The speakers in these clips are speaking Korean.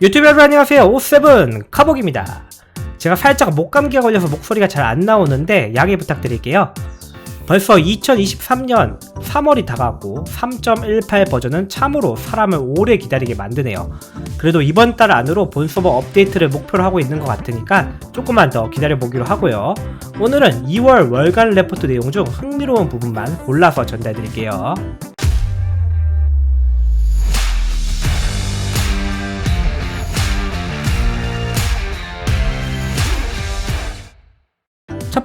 유튜브 여러분 안녕하세요. 오세븐 카복입니다. 제가 살짝 목감기가 걸려서 목소리가 잘 안 나오는데 양해 부탁드릴게요. 벌써 2023년 3월이 다가왔고 3.18 버전은 참으로 사람을 오래 기다리게 만드네요. 그래도 이번 달 안으로 본 서버 업데이트를 목표로 하고 있는 것 같으니까 조금만 더 기다려보기로 하고요. 오늘은 2월 월간 레포트 내용 중 흥미로운 부분만 골라서 전달드릴게요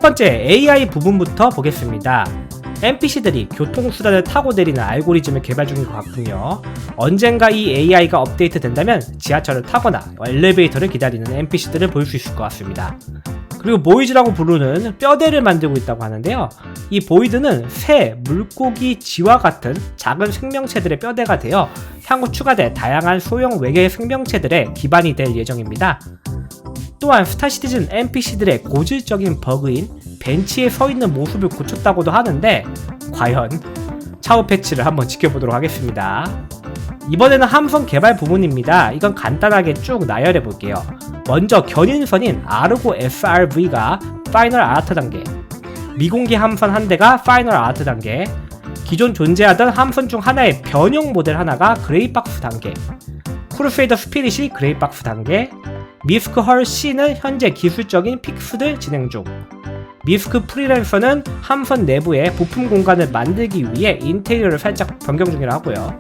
번째 AI 부분부터 보겠습니다. NPC들이 교통수단을 타고 내리는 알고리즘을 개발 중인 것 같군요. 언젠가 이 AI가 업데이트 된다면 지하철을 타거나 엘리베이터를 기다리는 NPC들을 볼 수 있을 것 같습니다. 그리고 보이즈라고 부르는 뼈대를 만들고 있다고 하는데요. 이 보이드는 새, 물고기, 쥐와 같은 작은 생명체들의 뼈대가 되어 향후 추가될 다양한 소형 외계 생명체들의 기반이 될 예정입니다. 또한 스타시티즌 NPC들의 고질적인 버그인 벤치에 서 있는 모습을 고쳤다고도 하는데 과연 차후 패치를 한번 지켜보도록 하겠습니다. 이번에는 함선 개발 부분입니다. 이건 간단하게 쭉 나열해 볼게요. 먼저 견인선인 아르고 SRV가 파이널 아트 단계, 미공개 함선 한 대가 파이널 아트 단계, 기존 존재하던 함선 중 하나의 변형 모델 하나가 그레이박스 단계, 크루세이더 스피릿이 그레이박스 단계, 미스크 헐 C는 현재 기술적인 픽스를 진행 중. 미스크 프리랜서는 함선 내부에 부품 공간을 만들기 위해 인테리어를 살짝 변경 중이라 하고요.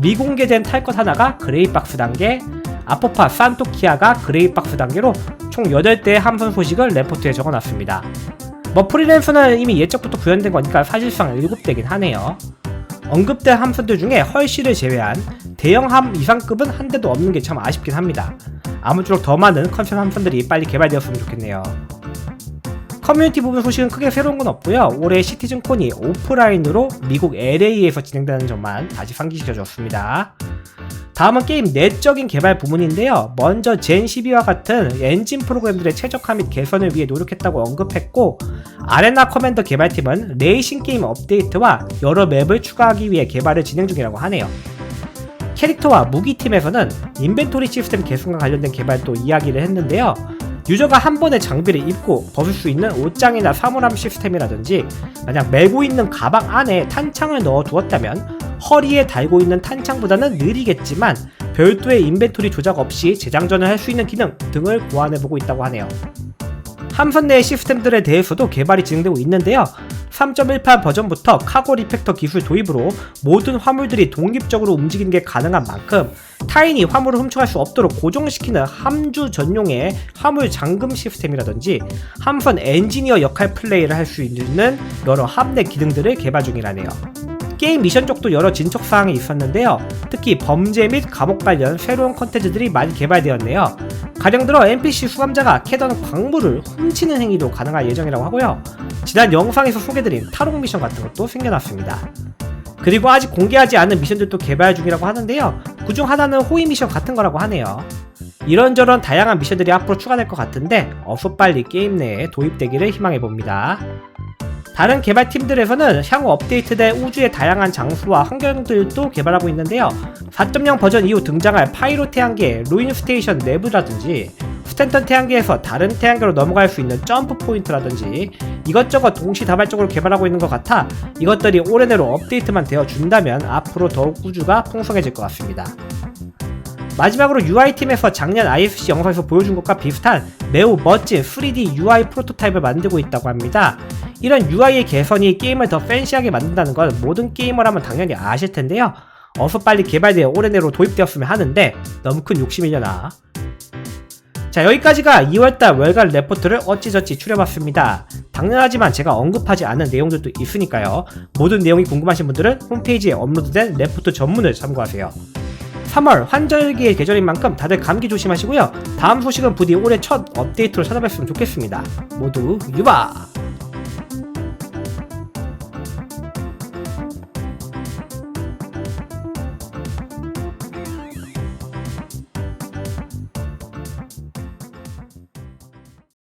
미공개된 탈 것 하나가 그레이박스 단계, 아포파 산토키아가 그레이박스 단계로 총 8대의 함선 소식을 레포트에 적어놨습니다. 뭐 프리랜서는 이미 예적부터 구현된 거니까 사실상 7대긴 하네요. 언급된 함선들 중에 헐시를 제외한 대형함 이상급은 한 대도 없는 게 참 아쉽긴 합니다. 아무쪼록 더 많은 컨셉 함선들이 빨리 개발되었으면 좋겠네요. 커뮤니티 부분 소식은 크게 새로운 건 없고요. 올해 시티즌콘이 오프라인으로 미국 LA에서 진행되는 점만 다시 상기시켜줬습니다. 다음은 게임 내적인 개발 부문인데요. 먼저 젠 12와 같은 엔진 프로그램들의 최적화 및 개선을 위해 노력했다고 언급했고 아레나 커맨더 개발팀은 레이싱 게임 업데이트와 여러 맵을 추가하기 위해 개발을 진행 중이라고 하네요. 캐릭터와 무기 팀에서는 인벤토리 시스템 개선과 관련된 개발도 이야기를 했는데요. 유저가 한 번에 장비를 입고 벗을 수 있는 옷장이나 사물함 시스템이라든지 만약 메고 있는 가방 안에 탄창을 넣어 두었다면 허리에 달고 있는 탄창보다는 느리겠지만 별도의 인벤토리 조작 없이 재장전을 할 수 있는 기능 등을 보완해보고 있다고 하네요. 함선 내 시스템들에 대해서도 개발이 진행되고 있는데요. 3.18 버전부터 카고 리팩터 기술 도입으로 모든 화물들이 독립적으로 움직이는 게 가능한 만큼 타인이 화물을 훔쳐갈 수 없도록 고정시키는 함주 전용의 화물 잠금 시스템이라든지 함선 엔지니어 역할 플레이를 할 수 있는 여러 함내 기능들을 개발 중이라네요. 게임 미션 쪽도 여러 진척 사항이 있었는데요. 특히 범죄 및 감옥 관련 새로운 컨텐츠들이 많이 개발되었네요. 가령 들어 NPC 수감자가 캐던 광물을 훔치는 행위도 가능할 예정이라고 하고요. 지난 영상에서 소개드린 탈옥 미션 같은 것도 생겨났습니다. 그리고 아직 공개하지 않은 미션들도 개발 중이라고 하는데요. 그중 하나는 호위 미션 같은 거라고 하네요. 이런저런 다양한 미션들이 앞으로 추가될 것 같은데 어서 빨리 게임 내에 도입되기를 희망해 봅니다. 다른 개발팀들에서는 향후 업데이트된 우주의 다양한 장소와 환경들도 개발하고 있는데요. 4.0 버전 이후 등장할 파이로 태양계, 루인 스테이션 내부라든지 스탠턴 태양계에서 다른 태양계로 넘어갈 수 있는 점프 포인트라든지 이것저것 동시다발적으로 개발하고 있는 것 같아 이것들이 올해 내로 업데이트만 되어 준다면 앞으로 더욱 우주가 풍성해질 것 같습니다. 마지막으로 UI팀에서 작년 IFC 영상에서 보여준 것과 비슷한 매우 멋진 3D UI 프로토타입을 만들고 있다고 합니다. 이런 UI의 개선이 게임을 더 팬시하게 만든다는 건 모든 게이머라면 당연히 아실 텐데요. 어서 빨리 개발되어 올해 내로 도입되었으면 하는데 너무 큰 욕심이려나. 자 여기까지가 2월달 월간 레포트를 어찌저찌 추려봤습니다. 당연하지만 제가 언급하지 않은 내용들도 있으니까요. 모든 내용이 궁금하신 분들은 홈페이지에 업로드된 레포트 전문을 참고하세요. 3월 환절기의 계절인 만큼 다들 감기 조심하시고요. 다음 소식은 부디 올해 첫 업데이트로 찾아뵙으면 좋겠습니다. 모두 유바!